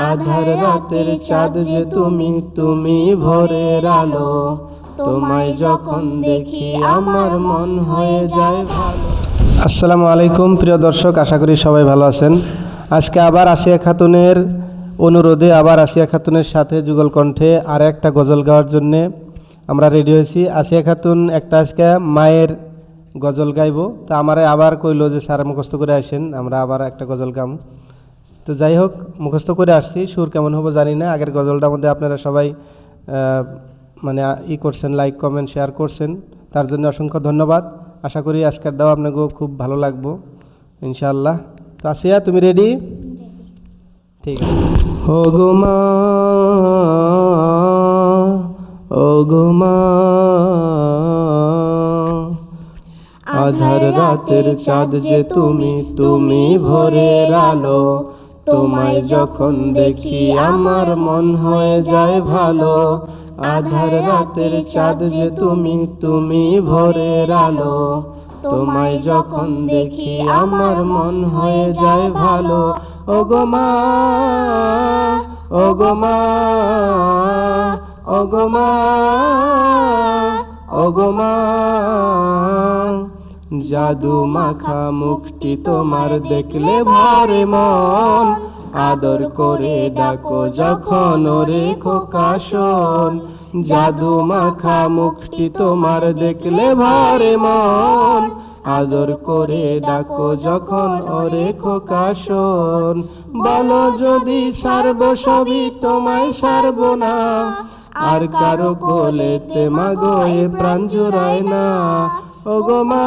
আধার রাতের চাঁদ যে তুমি তুমি ভোরের আলো। তোমায় যখন দেখি আমার মন হয়ে যায় ভালো। আসসালামু আলাইকুম প্রিয় দর্শক আশা করি সবাই ভালো আছেন। আজকে আবার আসিয়া খাতুনের অনুরোধে আবার আসিয়া খাতুনের সাথে যুগল কণ্ঠে আর একটা গজল গাওয়ার জন্যে আমরা রেডি হয়েছি। আসিয়া খাতুন একটা আজকে মায়ের গজল গাইব। তা আমারে আবার কইলো যে স্যার মুখস্থ করে আসেন আমরা আবার একটা গজল গাম। তো যাই হোক মুখস্থ করে আসছি। সুর কেমন হব জানি না। আগের গজলটার মধ্যে আপনারা সবাই মানে ই করছেন লাইক কমেন্ট শেয়ার করছেন। তার জন্য অসংখ্য ধন্যবাদ। আশা করি আজকের দাও আপনাকেও খুব ভালো লাগবো ইনশাআল্লাহ। তো আসিয়া তুমি রেডি ঠিক আছে। ও গো মা ও গো মা আধার রাতের চাঁদ যে তুমি তুমি ভোরের আলো তোমায় যখন দেখি আমার মন হয়ে যায় ভালো, আধার রাতের চাঁদ যে তুমি তুমি ভোরের আলো। তোমায় যখন দেখি আমার মন হয়ে যায় ভালো ও গো মা ও গো মা ও গো মা ও গো মা। জাদু মাখা মুখটি তোমার দেখলে ভারে মন। আদর করে ডাকো যখন ওরে খোকাশন জাদু মাখা মুখটি তোমার দেখলে ভারে মন। আদর করে ডাকো যখন ওরে খোকাশন বলো যদি সারব সবই তোমায় সারব না, আর কারও কোলেতে মাগো এ প্রাণ জোড়ায় না। ও গো মা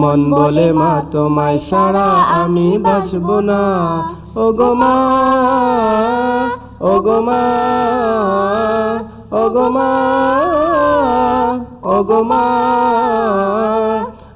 মন বলে, মা, তোমায় সারা আমি বাঁচব না। ও গো মা ও গো মা ও গো মা ও গো মা